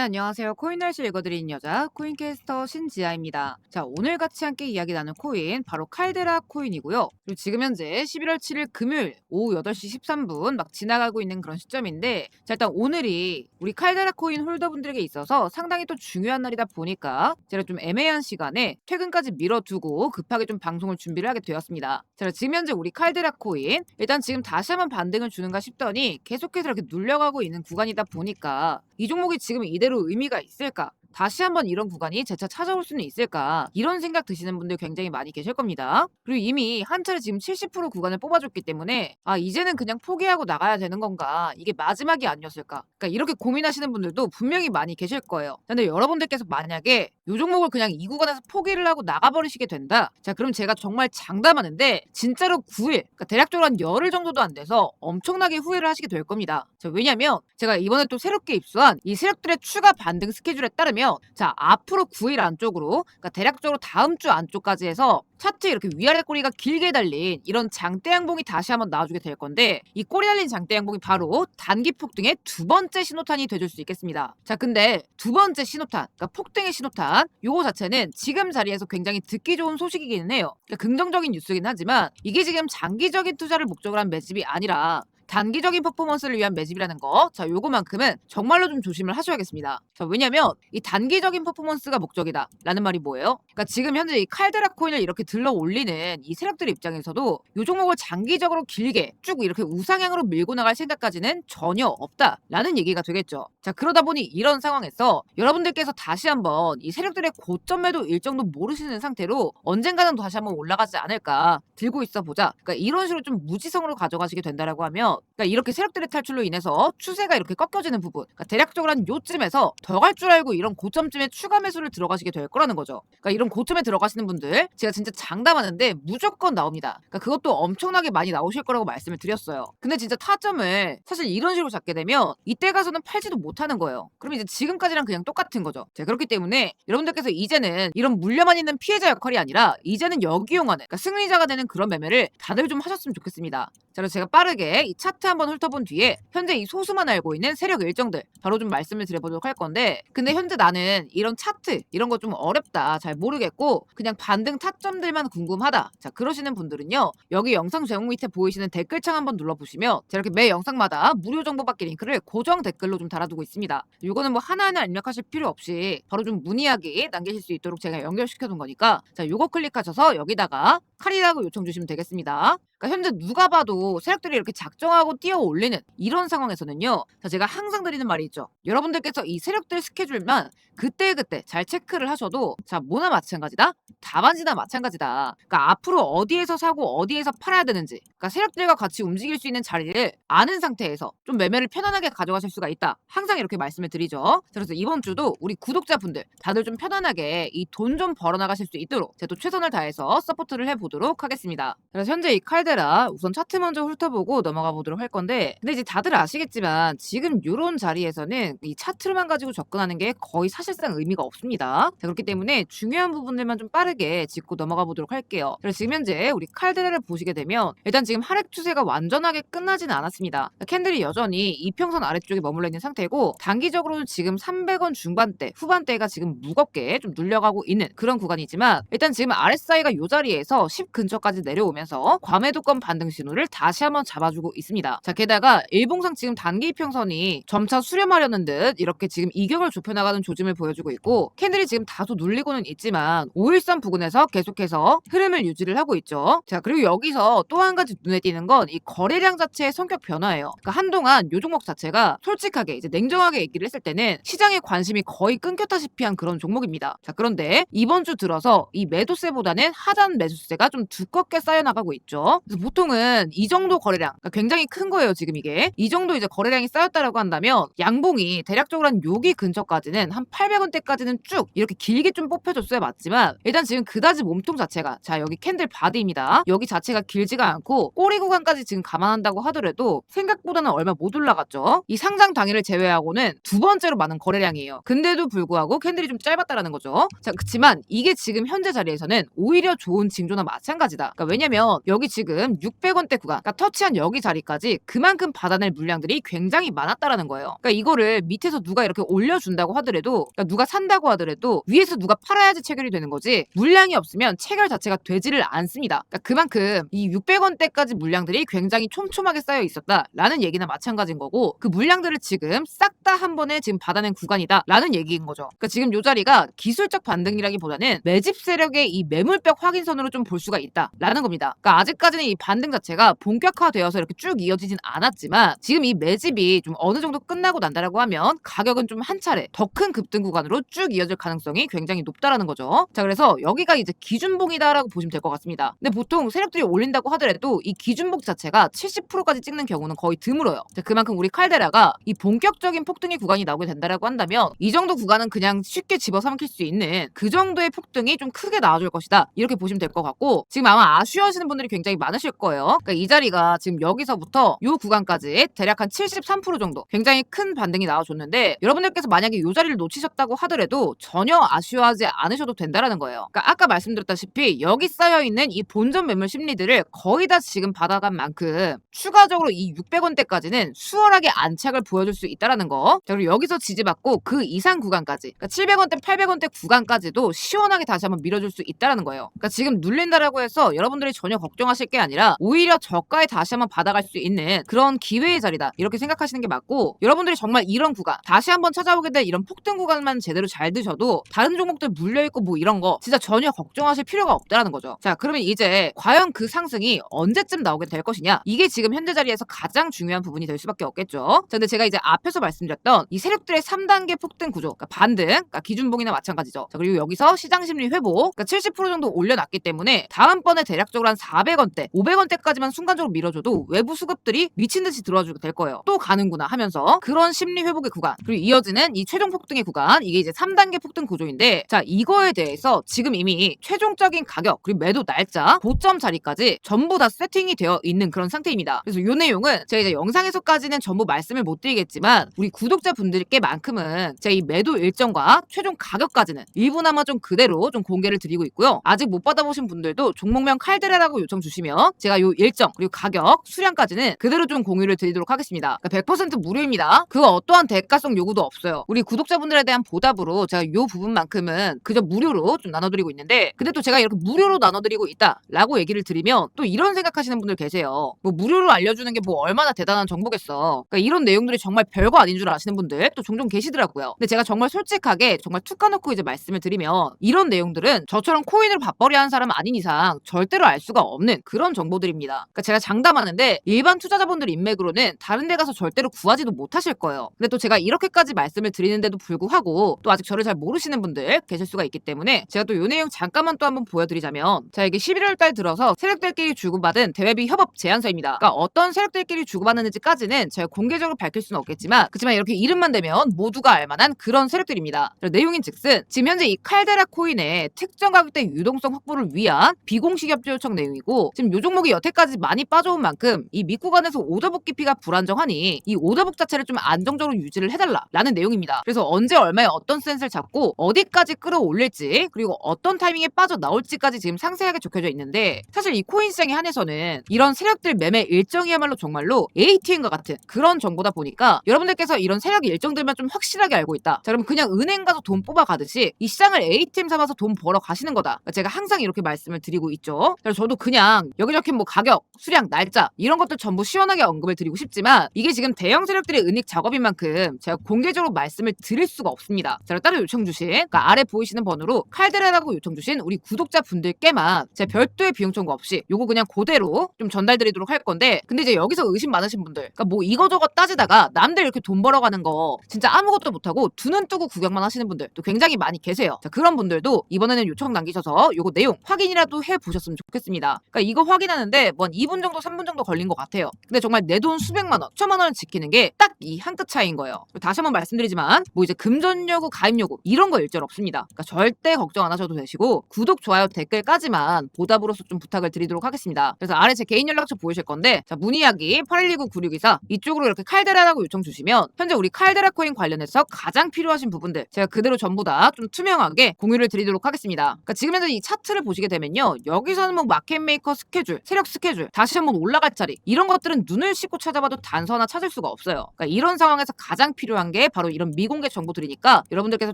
안녕하세요. 코인날씨 읽어드리는 여자 코인캐스터 신지아입니다. 자, 오늘 같이 함께 이야기 나눌 코인 바로 칼데라 코인이고요. 그리고 지금 현재 11월 7일 금요일 오후 8시 13분 막 지나가고 있는 그런 시점인데 자, 일단 오늘이 우리 칼데라 코인 홀더분들에게 있어서 상당히 또 중요한 날이다 보니까 제가 좀 애매한 시간에 퇴근까지 미뤄두고 급하게 좀 방송을 준비를 하게 되었습니다. 자, 지금 현재 우리 칼데라 코인 일단 지금 다시 한번 반등을 주는가 싶더니 계속해서 이렇게 눌려가고 있는 구간이다 보니까 이 종목이 지금 이대로 의미가 있을까? 다시 한번 이런 구간이 재차 찾아올 수는 있을까? 이런 생각 드시는 분들 굉장히 많이 계실 겁니다. 그리고 이미 한 차례 지금 70% 구간을 뽑아줬기 때문에 아 이제는 그냥 포기하고 나가야 되는 건가? 이게 마지막이 아니었을까? 그러니까 이렇게 고민하시는 분들도 분명히 많이 계실 거예요. 근데 여러분들께서 만약에 이 종목을 그냥 이 구간에서 포기를 하고 나가버리시게 된다. 자 그럼 제가 정말 장담하는데 진짜로 9일, 그러니까 대략적으로 한 열흘 정도도 안 돼서 엄청나게 후회를 하시게 될 겁니다. 자 왜냐면 제가 이번에 또 새롭게 입수한 이 세력들의 추가 반등 스케줄에 따르면 자 앞으로 9일 안쪽으로 그러니까 대략적으로 다음 주 안쪽까지 해서 차트 이렇게 위아래 꼬리가 길게 달린 이런 장대 양봉이 다시 한번 나와주게 될 건데 이 꼬리 달린 장대 양봉이 바로 단기 폭등의 두 번째 신호탄이 돼줄 수 있겠습니다. 자 근데 두 번째 신호탄, 그러니까 폭등의 신호탄 요거 자체는 지금 자리에서 굉장히 듣기 좋은 소식이기는 해요. 그러니까 긍정적인 뉴스긴 하지만 이게 지금 장기적인 투자를 목적으로 한 매집이 아니라 단기적인 퍼포먼스를 위한 매집이라는 거. 자, 요거만큼은 정말로 좀 조심을 하셔야겠습니다. 자, 왜냐면 이 단기적인 퍼포먼스가 목적이다. 라는 말이 뭐예요? 그러니까 지금 현재 이 칼데라 코인을 이렇게 들러 올리는 이 세력들 입장에서도 요 종목을 장기적으로 길게 쭉 이렇게 우상향으로 밀고 나갈 생각까지는 전혀 없다. 라는 얘기가 되겠죠. 자, 그러다 보니 이런 상황에서 여러분들께서 다시 한번 이 세력들의 고점에도 일정도 모르시는 상태로 언젠가는 다시 한번 올라가지 않을까 들고 있어 보자. 그러니까 이런 식으로 좀 무지성으로 가져가시게 된다라고 하면 그러니까 이렇게 세력들의 탈출로 인해서 추세가 이렇게 꺾여지는 부분. 그러니까 대략적으로 한 요쯤에서 더 갈 줄 알고 이런 고점쯤에 추가 매수를 들어가시게 될 거라는 거죠. 그러니까 이런 고점에 들어가시는 분들 제가 진짜 장담하는데 무조건 나옵니다. 그러니까 그것도 엄청나게 많이 나오실 거라고 말씀을 드렸어요. 근데 진짜 타점을 사실 이런 식으로 잡게 되면 이때 가서는 팔지도 못하는 거예요. 그럼 이제 지금까지랑 그냥 똑같은 거죠. 자, 그렇기 때문에 여러분들께서 이제는 이런 물려만 있는 피해자 역할이 아니라 이제는 역이용하는 그러니까 승리자가 되는 그런 매매를 다들 좀 하셨으면 좋겠습니다. 자, 그래서 제가 빠르게 이차 트 한번 훑어본 뒤에 현재 이 소수만 알고 있는 세력 일정들 바로 좀 말씀을 드려보도록 할 건데 근데 현재 나는 이런 차트 이런 거 좀 어렵다 잘 모르겠고 그냥 반등 타점들만 궁금하다. 자 그러시는 분들은요 여기 영상 제목 밑에 보이시는 댓글창 한번 눌러보시면 제가 이렇게 매 영상마다 무료 정보 받기 링크를 고정 댓글로 좀 달아두고 있습니다. 이거는 뭐 하나하나 입력하실 필요 없이 바로 좀 문의하기 남기실 수 있도록 제가 연결시켜 둔 거니까 자 요거 클릭하셔서 여기다가 칼이라고 요청 주시면 되겠습니다 그러니까 현재 누가 봐도 세력들이 이렇게 작정하고 뛰어 올리는 이런 상황에서는요. 자, 제가 항상 드리는 말이 있죠. 여러분들께서 이 세력들 스케줄만 그때그때 잘 체크를 하셔도 자, 뭐나 마찬가지다? 답안지나 마찬가지다. 그러니까 앞으로 어디에서 사고 어디에서 팔아야 되는지 그러니까 세력들과 같이 움직일 수 있는 자리를 아는 상태에서 좀 매매를 편안하게 가져가실 수가 있다. 항상 이렇게 말씀을 드리죠. 그래서 이번 주도 우리 구독자분들 다들 좀 편안하게 이 돈 좀 벌어 나가실 수 있도록 제가 또 최선을 다해서 서포트를 해 보도록 하겠습니다. 그래서 현재 이 칼 데라 우선 차트 먼저 훑어보고 넘어가 보도록 할 건데 근데 이제 다들 아시겠지만 지금 이런 자리에서는 이 차트만 가지고 접근하는 게 거의 사실상 의미가 없습니다. 자, 그렇기 때문에 중요한 부분들만 좀 빠르게 짚고 넘어가 보도록 할게요. 그래서 지금 현재 우리 칼데라를 보시게 되면 일단 지금 하락 추세가 완전하게 끝나지는 않았습니다. 캔들이 여전히 이평선 아래쪽에 머물러 있는 상태고 단기적으로는 지금 300원 중반대, 후반대가 지금 무겁게 좀 눌려가고 있는 그런 구간이지만 일단 지금 RSI가 이 자리에서 10 근처까지 내려오면서 과매도 권 반등 신호를 다시 한번 잡아주고 있습니다. 자 게다가 일봉상 지금 단기 이평선이 점차 수렴하려는 듯 이렇게 지금 이격을 좁혀나가는 조짐을 보여주고 있고 캔들이 지금 다소 눌리고는 있지만 5일선 부근에서 계속해서 흐름을 유지를 하고 있죠. 자 그리고 여기서 또 한 가지 눈에 띄는 건 이 거래량 자체의 성격 변화예요. 그러니까 한동안 요 종목 자체가 솔직하게 이제 냉정하게 얘기를 했을 때는 시장의 관심이 거의 끊겼다시피 한 그런 종목입니다. 자 그런데 이번 주 들어서 이 매도세보다는 하단 매수세가 좀 두껍게 쌓여나가고 있죠. 그래서 보통은 이 정도 거래량 그러니까 굉장히 큰 거예요 지금 이게 이 정도 이제 거래량이 쌓였다라고 한다면 양봉이 대략적으로 한 여기 근처까지는 한 800원대까지는 쭉 이렇게 길게 좀 뽑혀줬어야 맞지만 일단 지금 그다지 몸통 자체가 자 여기 캔들 바디입니다. 여기 자체가 길지가 않고 꼬리 구간까지 지금 감안한다고 하더라도 생각보다는 얼마 못 올라갔죠. 이 상장 당일을 제외하고는 두 번째로 많은 거래량이에요. 근데도 불구하고 캔들이 좀 짧았다라는 거죠. 자 그렇지만 이게 지금 현재 자리에서는 오히려 좋은 징조나 마찬가지다. 그러니까 왜냐면 여기 지금 600원대 구간, 그러니까 터치한 여기 자리까지 그만큼 받아낼 물량들이 굉장히 많았다라는 거예요. 그러니까 이거를 밑에서 누가 이렇게 올려준다고 하더라도, 그러니까 누가 산다고 하더라도 위에서 누가 팔아야지 체결이 되는 거지 물량이 없으면 체결 자체가 되지를 않습니다. 그러니까 그만큼 이 600원대까지 물량들이 굉장히 촘촘하게 쌓여 있었다라는 얘기나 마찬가지인 거고 그 물량들을 지금 싹 다 한 번에 지금 받아낸 구간이다라는 얘기인 거죠. 그러니까 지금 요 자리가 기술적 반등이라기보다는 매집 세력의 이 매물벽 확인선으로 좀 볼 수가 있다라는 겁니다. 그러니까 아직까지는 이 반등 자체가 본격화되어서 이렇게 쭉 이어지진 않았지만 지금 이 매집이 좀 어느 정도 끝나고 난다라고 하면 가격은 좀 한 차례 더 큰 급등 구간으로 쭉 이어질 가능성이 굉장히 높다라는 거죠. 자 그래서 여기가 이제 기준봉이다라고 보시면 될 것 같습니다. 근데 보통 세력들이 올린다고 하더라도 이 기준봉 자체가 70%까지 찍는 경우는 거의 드물어요. 자, 그만큼 우리 칼데라가 이 본격적인 폭등의 구간이 나오게 된다라고 한다면 이 정도 구간은 그냥 쉽게 집어삼킬 수 있는 그 정도의 폭등이 좀 크게 나와줄 것이다. 이렇게 보시면 될 것 같고 지금 아마 아쉬워하시는 분들이 굉장히 많 으실 거예요. 그러니까 이 자리가 지금 여기서부터 이 구간까지 대략 한 73% 정도 굉장히 큰 반등이 나와줬는데 여러분들께서 만약에 이 자리를 놓치셨다고 하더라도 전혀 아쉬워하지 않으셔도 된다라는 거예요. 그러니까 아까 말씀드렸다시피 여기 쌓여 있는 이 본전 매물 심리들을 거의 다 지금 받아간 만큼 추가적으로 이 600원대까지는 수월하게 안착을 보여줄 수 있다라는 거. 자, 그리고 여기서 지지받고 그 이상 구간까지, 그러니까 700원대, 800원대 구간까지도 시원하게 다시 한번 밀어줄 수 있다라는 거예요. 그러니까 지금 눌린다라고 해서 여러분들이 전혀 걱정하실 게 아니라 오히려 저가에 다시 한번 받아갈 수 있는 그런 기회의 자리다. 이렇게 생각하시는 게 맞고 여러분들이 정말 이런 구간 다시 한번 찾아오게 될 이런 폭등 구간만 제대로 잘 드셔도 다른 종목들 물려있고 뭐 이런 거 진짜 전혀 걱정하실 필요가 없다라는 거죠. 자, 그러면 이제 과연 그 상승이 언제쯤 나오게 될 것이냐? 이게 지금 현재 자리에서 가장 중요한 부분이 될 수밖에 없겠죠. 자, 근데 제가 이제 앞에서 말씀드렸던 이 세력들의 3단계 폭등 구조, 그러니까 반등, 그러니까 기준봉이나 마찬가지죠. 자, 그리고 여기서 시장 심리 회복, 그러니까 70% 정도 올려놨기 때문에 다음번에 대략적으로 한 400원대, 500원대까지만 순간적으로 밀어줘도 외부 수급들이 미친 듯이 들어와주게 될 거예요. 또 가는구나 하면서 그런 심리 회복의 구간, 그리고 이어지는 이 최종 폭등의 구간, 이게 이제 3단계 폭등 구조인데, 자, 이거에 대해서 지금 이미 최종적인 가격, 그리고 매도 날짜, 고점 자리까지 전부 다 세팅이 되어 있는 그런 상태입니다. 그래서 이 내용은 제가 이제 영상에서까지는 전부 말씀을 못 드리겠지만 우리 구독자 분들께만큼은 제가 이 매도 일정과 최종 가격까지는 일부 나마 좀 그대로 좀 공개를 드리고 있고요. 아직 못 받아보신 분들도 종목명 칼드레라고 요청 주시면 제가 요 일정 그리고 가격 수량까지는 그대로 좀 공유를 드리도록 하겠습니다. 그러니까 100% 무료입니다. 그 어떠한 대가성 요구도 없어요. 우리 구독자분들에 대한 보답으로 제가 요 부분만큼은 그저 무료로 좀 나눠드리고 있는데 근데 또 제가 이렇게 무료로 나눠드리고 있다라고 얘기를 드리면 또 이런 생각하시는 분들 계세요. 뭐 무료로 알려주는 게 뭐 얼마나 대단한 정보겠어. 그러니까 이런 내용들이 정말 별거 아닌 줄 아시는 분들 또 종종 계시더라고요. 근데 제가 정말 솔직하게 정말 툭 까놓고 이제 말씀을 드리면 이런 내용들은 저처럼 코인을 밥벌이 하는 사람 아닌 이상 절대로 알 수가 없는 그런 정보들입니다. 그러니까 제가 장담하는데 일반 투자자분들 인맥으로는 다른 데 가서 절대로 구하지도 못하실 거예요. 근데 또 제가 이렇게까지 말씀을 드리는데도 불구하고 또 아직 저를 잘 모르시는 분들 계실 수가 있기 때문에 제가 또이 내용 잠깐만 또 한번 보여드리자면 자 이게 11월 달 들어서 세력들끼리 주고받은 대외비 협업 제안서입니다. 그러니까 어떤 세력들끼리 주고받는지까지는 제가 공개적으로 밝힐 수는 없겠지만 그렇지만 이렇게 이름만 대면 모두가 알만한 그런 세력들입니다. 내용인 즉슨 지금 현재 이 칼데라 코인의 특정 가격대 유동성 확보를 위한 비공식 협조 요청 내용이고 지금 요 종목이 여태까지 많이 빠져온 만큼 이 밑구간에서 오더북 깊이가 불안정하니 이 오더북 자체를 좀 안정적으로 유지를 해달라라는 내용입니다. 그래서 언제 얼마에 어떤 센스를 잡고 어디까지 끌어올릴지 그리고 어떤 타이밍에 빠져 나올지까지 지금 상세하게 적혀져 있는데 사실 이 코인 시장에 한해서는 이런 세력들 매매 일정이야말로 정말로 ATM과 같은 그런 정보다 보니까 여러분들께서 이런 세력 일정들만 좀 확실하게 알고 있다. 자 그럼 그냥 은행 가서 돈 뽑아 가듯이 이 시장을 ATM 삼아서 돈 벌어 가시는 거다. 제가 항상 이렇게 말씀을 드리고 있죠. 그래서 저도 그냥 여기 저기 뭐 가격, 수량, 날짜 이런 것들 전부 시원하게 언급을 드리고 싶지만 이게 지금 대형 세력들의 은닉 작업인 만큼 제가 공개적으로 말씀을 드릴 수가 없습니다. 자 따로 요청 주신 그러니까 아래 보이시는 번호로 칼데라라고 요청 주신 우리 구독자 분들께만 제가 별도의 비용 청구 없이 요거 그냥 그대로 좀 전달드리도록 할 건데 근데 이제 여기서 의심 많으신 분들 그러니까 뭐 이거저거 따지다가 남들 이렇게 돈 벌어가는 거 진짜 아무것도 못하고 두 눈 뜨고 구경만 하시는 분들 또 굉장히 많이 계세요. 자 그런 분들도 이번에는 요청 남기셔서 요거 내용 확인이라도 해 보셨으면 좋겠습니다. 그러니까 이거 확인 하는데 뭐한 2분 정도 3분 정도 걸린 것 같아요. 근데 정말 내 돈 수백만 원, 천만 원을 지키는 게 딱 이 한 끗 차이인 거예요. 다시 한번 말씀드리지만 뭐 이제 금전 요구, 가입 요구 이런 거 일절 없습니다. 그러니까 절대 걱정 안 하셔도 되시고 구독, 좋아요, 댓글까지만 보답으로서 좀 부탁을 드리도록 하겠습니다. 그래서 아래 제 개인 연락처 보이실 건데 자 문의하기 8129-9624 이쪽으로 이렇게 칼데라라고 요청 주시면 현재 우리 칼데라 코인 관련해서 가장 필요하신 부분들 제가 그대로 전부 다 좀 투명하게 공유를 드리도록 하겠습니다. 그러니까 지금 현재 이 차트를 보시게 되면요. 여기서는 뭐 마켓 메이커 스케줄, 세력 스케줄, 다시 한번 올라갈 자리 이런 것들은 눈을 씻고 찾아봐도 단서 하나 찾을 수가 없어요. 그러니까 이런 상황에서 가장 필요한 게 바로 이런 미공개 정보들이니까 여러분들께서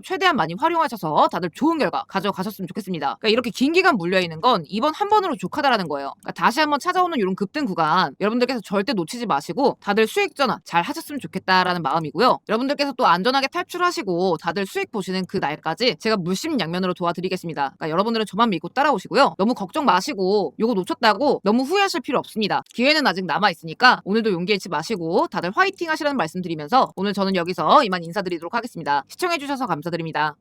최대한 많이 활용하셔서 다들 좋은 결과 가져가셨으면 좋겠습니다. 그러니까 이렇게 긴 기간 물려 있는 건 이번 한 번으로 족하다라는 거예요. 그러니까 다시 한번 찾아오는 이런 급등 구간 여러분들께서 절대 놓치지 마시고 다들 수익 전환 잘 하셨으면 좋겠다라는 마음이고요. 여러분들께서 또 안전하게 탈출하시고 다들 수익 보시는 그 날까지 제가 물심양면으로 도와드리겠습니다. 그러니까 여러분들은 저만 믿고 따라오시고요. 너무 걱정 마시고 요거 놓쳤다 고 너무 후회하실 필요 없습니다. 기회는 아직 남아 있으니까 오늘도 용기 잃지 마시고 다들 화이팅 하시라는 말씀드리면서 오늘 저는 여기서 이만 인사드리도록 하겠습니다. 시청해주셔서 감사드립니다.